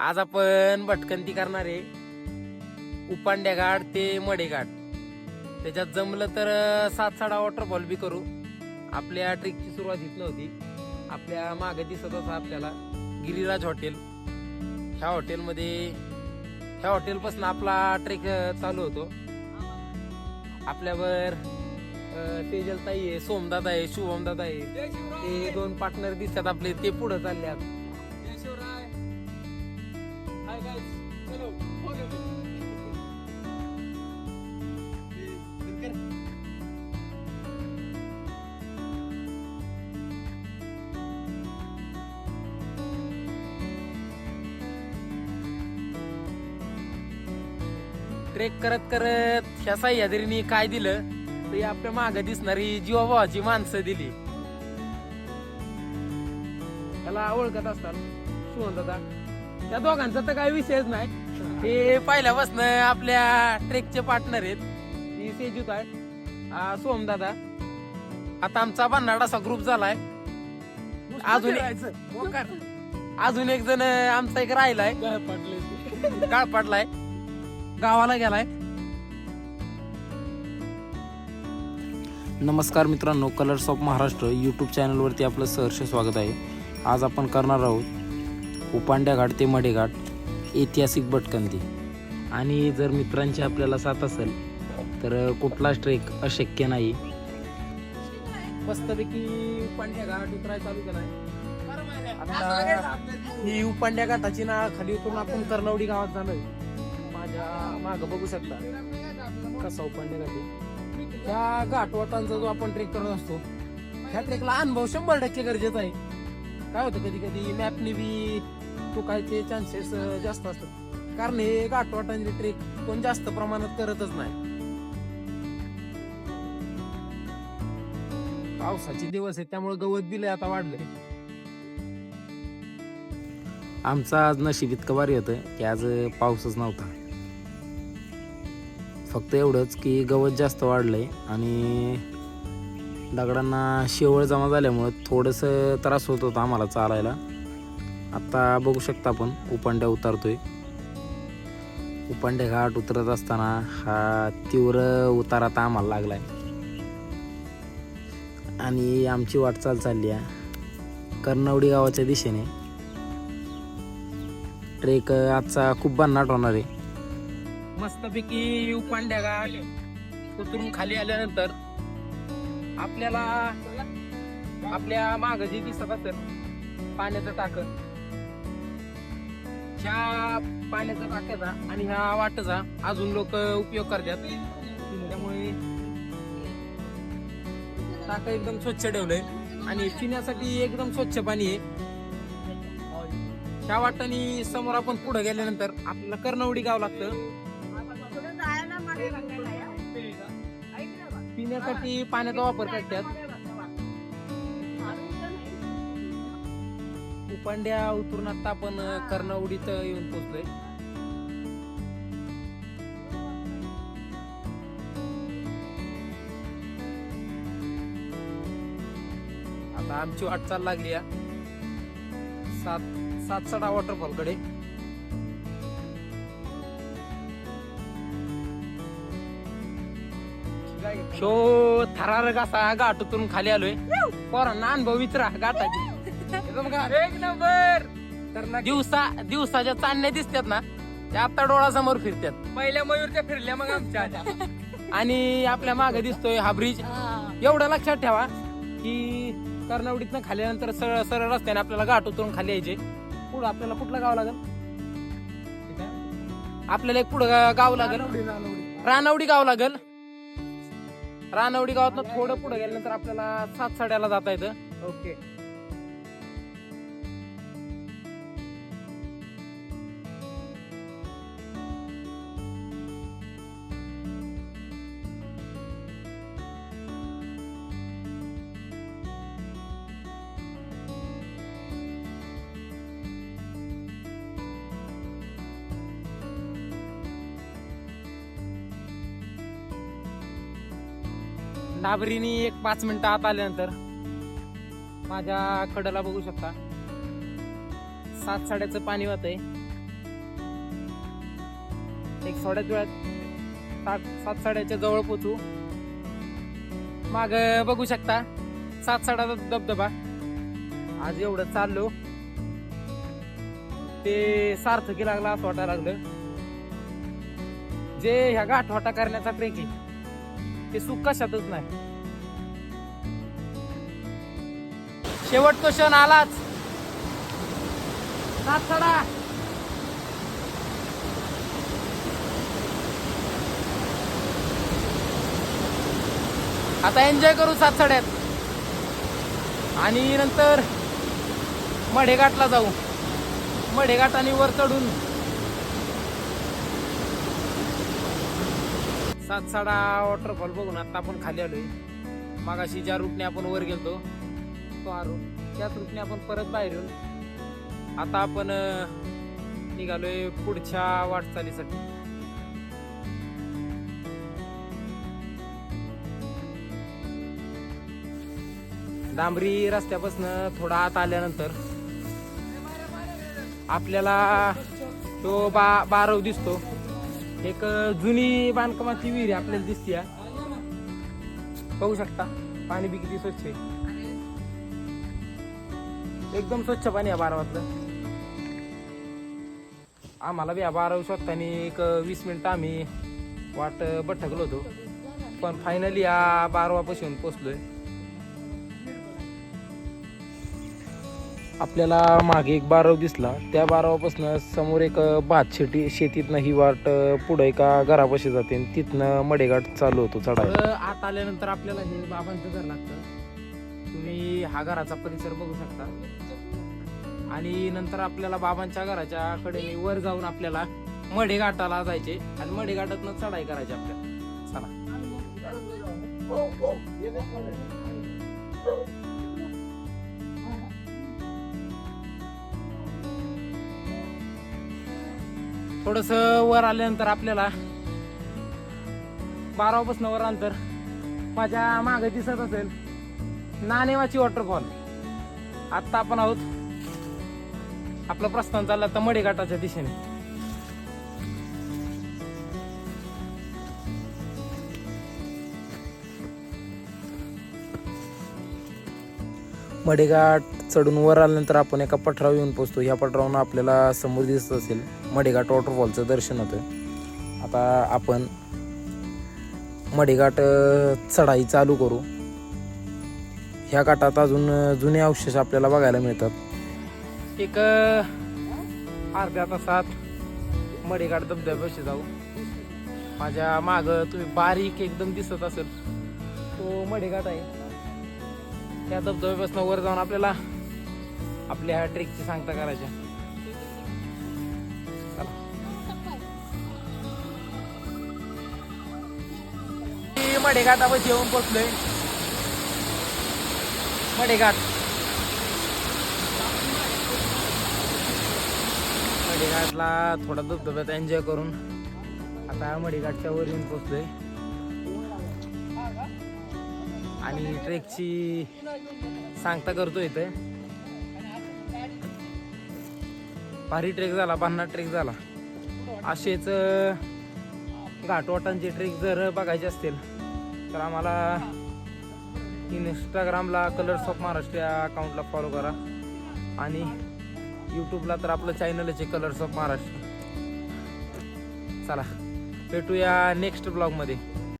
आज आपण भटकंती करणार आहे. उपांड्या घाट ते मडेघाट. त्याच्यात जमलं तर सात साडा वॉटरफॉल बी करू. आपल्या ट्रेकची सुरुवात इथनं होती. आपल्या मागे दिसत होता आपल्याला. गिरिराज हॉटेल ह्या हॉटेलमध्ये ह्या हॉटेलपासून आपला ट्रेक चालू होतो. आपल्यावर तेजलताई आहे सोमदादा आहे शुभमदादा आहे. ते दोन पार्टनर दिसतात आपले ते पुढे चालले ट्रेक करत करत ह्या सह्याद्रीने काय दिलं? तर आपल्या मागे दिसणारी जीवाभावाची माणसं दिली. त्याला ओळखत असतात शिवण दादा त्या दोघांचा तर काही विषयच नाही. हे पहिल्यापासून आपल्या ट्रेकचे पार्टनर आहेत. ही सेजूत आहे सोम दादा आता आमचा भन्नाड असा ग्रुप झालाय. अजून एक- अजून एक जण आमचा एक राहिलाय. काळ पडलाय गावाला गेलाय. नमस्कार मित्रांनो कलर्स ऑफ महाराष्ट्र यूट्यूब चॅनलवरती आपलं सहर्ष स्वागत आहे. आज आपण करणार आहोत उपांड्या घाट ते मडे घाट ऐतिहासिक भटकंती. आणि जर मित्रांची आपल्याला साथ असेल तर कुठलाच ट्रेक अशक्य नाही. मस्तपैकी उपांड्या घाट उतराय चालू आता ही उपांड्या घाटाची ना खाली उतरून आपण कर्णवडी गावात झालोय माझ्या माग बघू शकता. कसा उपांड्या त्या घाटवाटांचा जो आपण ट्रेक करत असतो ह्या ट्रेकला अनुभव शंभर टक्के गरजेचा आहे. काय होतं कधी कधी मॅपने बी चुकायचे चान्सेस जास्त असतात. कारण हे घाटवाटांचे ट्रेक कोण जास्त प्रमाणात करतच नाही. पावसाचे दिवस आहेत त्यामुळे गवत बिल आता वाढलंय. आमचा आज नशीब इतकं भारी होतं की आज पाऊसच नव्हता. फक्त एवढंच की गवत जास्त वाढलं आहे आणि दगडांना शेवळ जमा झाल्यामुळं थोडंसं त्रास होत होता आम्हाला चालायला. आत्ता बघू शकता आपण उपांड्या उतारतोय. उपांड्या घाट उतरत असताना हा तीव्र उतार आता आम्हाला लागलाय. आणि आमची वाटचाल चालली आहे कर्णवडी गावाच्या दिशेने. ट्रेक आजचा खूप भन्नाट होणार आहे. मस्तपैकी उपांड्या घाट उतरून खाली आल्यानंतर आपल्याला आपल्या माग जे दिसत असेल पाण्याचं टाक ह्या पाण्याचा टाक्याचा आणि ह्या वाटेचा अजून लोक उपयोग करतात. त्यामुळे टाक एकदम स्वच्छ ठेवलंय. आणि पिण्यासाठी एकदम स्वच्छ पाणी आहे. ह्या वाटाने समोर आपण पुढे गेल्यानंतर आपल्याला कर्णवडी गाव लागतं. करण्यासाठी पाण्याचा वापर करतात. उपांड्या उतरून आता आपण कर्णवडीत येऊन पोहोचलोय. आता आमची वाटचाल लागली आहे सात सात सडा वॉटरफॉलकडे. शो थरार कसा घाट उतरून खाली आलोय. पोरांना अनुभव विचरा घाटाची एक नंबर. दिवसा दिवसाच्या चांदण्या दिसतात ना त्या आता डोळ्यासमोर फिरतात. पहिल्या मयूरच्या फिरल्या मग आमच्या आल्या. आणि आपल्या मागे दिसतोय हा ब्रिज एवढं लक्षात ठेवा की कर्नावडीतनं खाल्यानंतर सरळ सरळ रस्त्याने आपल्याला घाट उतरून खाली यायचे. पुढं आपल्याला कुठलं गाव लागेल? आपल्याला एक पुढं गा- गाव लागेल. रानवडी गाव लागेल. रानवडी गावात थोडं पुढे गेल्यानंतर आपल्याला सातसाड्याला जाता येतं. ओके. डाबरीनी एक पाच मिनिटं आत आल्यानंतर माझ्या कडेला बघू शकता. सात साड्याचं पाणी वाहतंय. एक थोड्याच वेळात सात सात साड्याच्या जवळ पोचू. माग बघू शकता. सात साडाचा धबधबा. आज एवढं चाललो. ते सार्थकी लागला असं वाटायला लागलं. जे ह्या गाठवाटा करण्याचा ट्रेक आहे. ते सुख कशातच नाही. शेवट तो क्षण आलाच. सातसडा आता एन्जॉय करू सातसड्यात. आणि नंतर मढेघाटला जाऊ. मढेघाट आणि वर चढून सात साडा वॉटरफॉल बघून आता आपण खाली आलोय. मागाशी ज्या रूटने आपण वर गेलतो तो हा रूट त्याच रूटने आपण परत बाहेर येऊन आता आपण निघालोय पुढच्या वाटचालीसाठी. डांबरी रस्त्यापासून थोडा आत आल्यानंतर आपल्याला तो बा बारव दिसतो. एक जुनी बांधकामाची विहीर आपल्याला दिसते बघू शकता पाणी बी किती स्वच्छ आहे. एकदम स्वच्छ पाणी आहे बारावातलं. आम्हाला बी या बारावी शोधताना एक वीस मिनिट आम्ही वाट भटकलो होतो. पण फायनली या बारवापासून पोचलोय. आपल्याला मागे एक बारव दिसला. त्या बारवापासून समोर एक भात शेती शेतीतनं ही वाट पुढे एका घरापाशी जाते आणि तिथनं मडेघाट चालू होतो चढायला. आत आल्यानंतर आपल्याला हे बाबांचं घर लागतं. तुम्ही हा घराचा परिसर बघू शकता. आणि नंतर आपल्याला बाबांच्या घराच्या कडे वर जाऊन आपल्याला मडेघाटाला जायचे आणि मडेघाटातनं चढाई करायची आपल्याला. चला. थोडस वर आल्यानंतर आपल्याला बारावापासून वर अंतर माझ्या मागे दिसत असेल नाणेवाची वॉटरफॉल आत्ता आपण आहोत आपलं प्रस्थान चाललं तर मडेघाटाच्या दिशेने. मडेघाट चढून वर आल्यानंतर आपण एका पठरावर येऊन पोचतो ह्या पठारावरून आपल्याला समोर दिसत असेल मडेघाट वॉटरफॉलचं दर्शन होतं. आता आपण मडेघाट चढाई चालू करू. ह्या घाटात अजून जुने अवशेष आपल्याला बघायला मिळतात. एक अर्ध्या तासात मडेघाट धबधब्याशी जाऊ. माझ्या माग तुम्ही बारीक एकदम दिसत असेल. तो मडेघाट आहे. त्या धबधब्यापासून वर जाऊन आपल्याला आपल्या ह्या ट्रेकची सांगता करायच्या मडेघाट आपण येऊन पोचलोय. मडेघाट. मडेघाटला थोडा धबधब्यात एन्जॉय करून आता मडेघाटच्या वर येऊन पोचलोय. आणि ट्रेकची सांगता करतो इथे. भारी ट्रेक झाला पन्नास ट्रेक झाला. असेच घाटवाटांचे ट्रेक जर बघायचे असतील तर आम्हाला इंस्टाग्रामला कलर्स ऑफ महाराष्ट्र या अकाउंटला फॉलो करा. आणि यूट्यूबला तर आपलं चॅनलच आहे कलर्स ऑफ महाराष्ट्र चला भेटूया नेक्स्ट ब्लॉगमध्ये